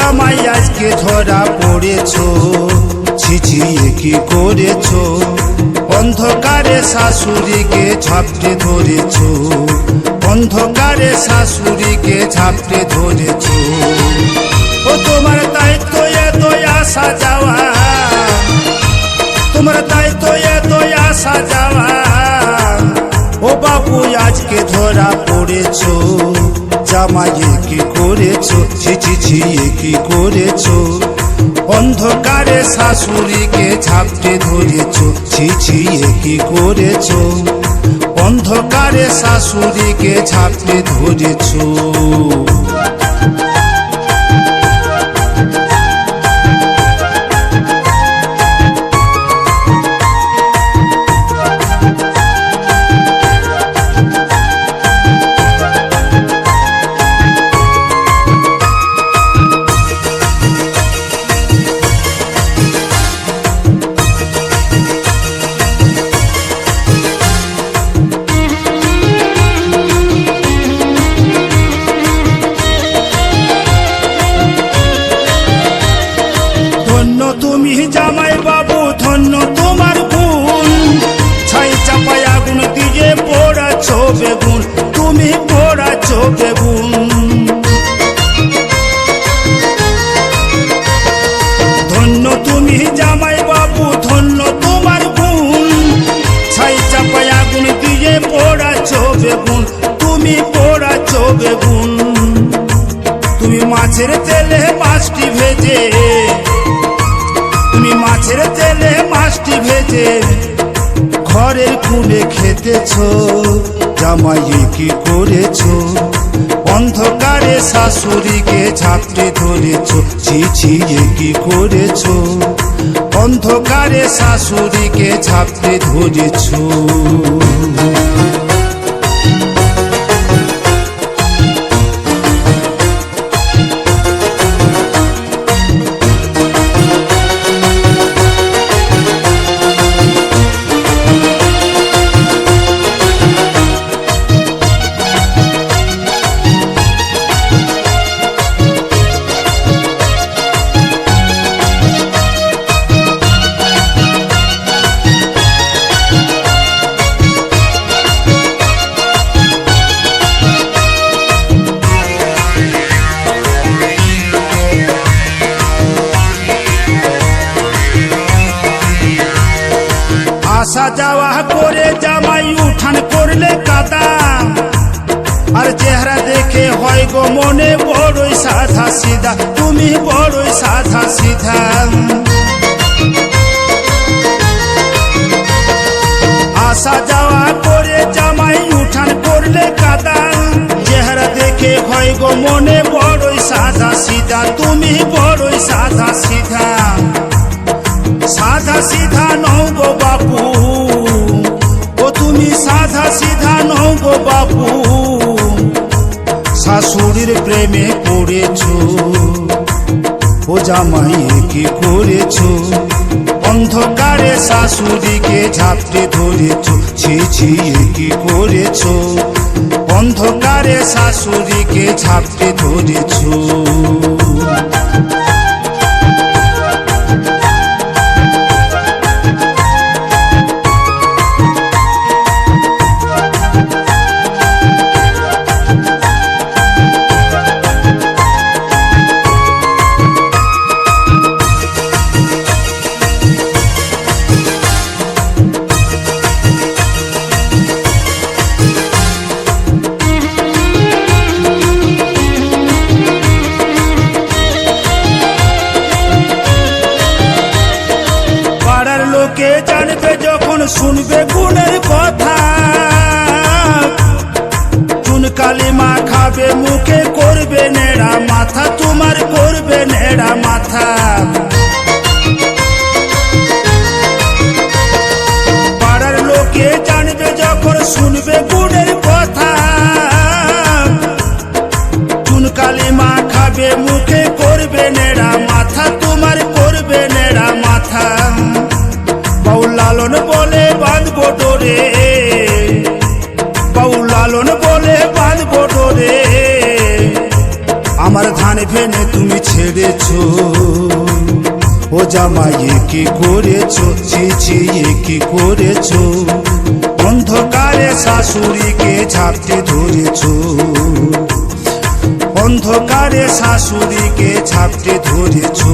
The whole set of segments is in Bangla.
জামাই আজকে ধরা পড়েছো ছিছিয়ে কি করেছ? অন্ধকারে শাশুড়িকে ঝাপটে ধরেছো, অন্ধকারে শাশুড়িকে ঝাপটে ধরেছো। ও, তোমার তাই তো এতই আসা যাওয়া, তোমার তাই তো এতই আসা যাওয়া। ও, বাবু আজকে ধরা পড়েছো জামাইয়ে কি করেছ? ছিছি কি করেছ? অন্ধকারে শাশুড়িকে ঝাপটে ধরেছো। ছিছিয়ে কি করেছ? অন্ধকারে শাশুড়িকে ঝাপটে ধরেছো। ধন্য তুমি জামাই বাবু, ধন্য তোমার গুণ। ছাই চাপাই আগুন দিয়ে পোড়াছ বেগুন, তুমি পোড়াছ বেগুন। ধন্য তুমি জামাই বাবু, ধন্য তোমার গুণ। ছাই চাপাই আগুন দিয়ে পোড়াছ বেগুন, তুমি পোড়াছ বেগুন। তুমি মাছের তেলে মাছটি ভেজে ভেজে ঘরের কুলে খেতেছ, জামাইয়ে কি করেছ? অন্ধকারে শাশুড়িকে ছাত্রে ধরেছ ছিছিয়ে কি করেছ? অন্ধকারে শাশুড়িকে ঝাঁপড়ে ধরেছ। যাওয়া করে জামাই উঠান করলে কাদা। আর চেহারা দেখে হয় গো মনে বড়ই সাধা সিধা তুমি বড়ই সাধা সিধা আসা যাওয়া করে জামাই উঠান করলে কাদা। চেহারা দেখে হয় গো মনে বড়ই সাধা সিধা তুমি বড়ই সাধা সিধা সাধা সিধা নও গো বাপু। ও তুমি সাধা সিধা নও গো বাপু। শাশুড়ির প্রেমে পড়েছ, ও জামাই কি করেছ? অন্ধকারে শাশুড়িকে ঝাপটে ছি ছি কি করেছ? অন্ধকারে শাশুড়িকে ঝাপটে ধরেছ। শুনবে গুণের কথা। চুন কালিমা খাবে মুখে বলে বাঁধবো ডোরে ভেনে তুমি ছেড়েছ। ও জামাই, এ কি করেছ? ছি ছি কি করেছ? অন্ধকারে শাশুড়িকে ঝাপটে ধরেছো। অন্ধকারে শাশুড়িকে ঝাপটে ধরেছো।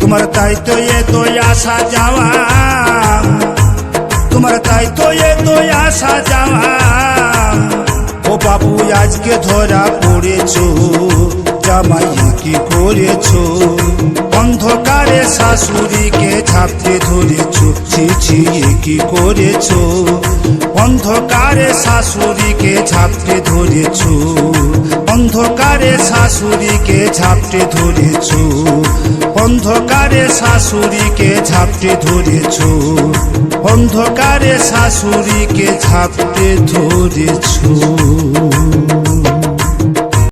তোমার তাই তো এ তো আসা যাওয়া। তোমার তাই তো এ তো আসা যাওয়া। বাবু আজকে ধরা পড়েছো জামাই কি করেছ? অন্ধকারে শাশুড়িকে ছাপতে ধরেছো ছি কি করেছ? অন্ধকারে শাশুড়িকে ছাপতে ধরেছো, অন্ধকারে শাশুড়িকে ঝাপটে ধরেছো, অন্ধকারে শাশুড়িকে ঝাপটে ধরেছো। অন্ধকারে শাশুড়িকে ছাপতে ধরেছো।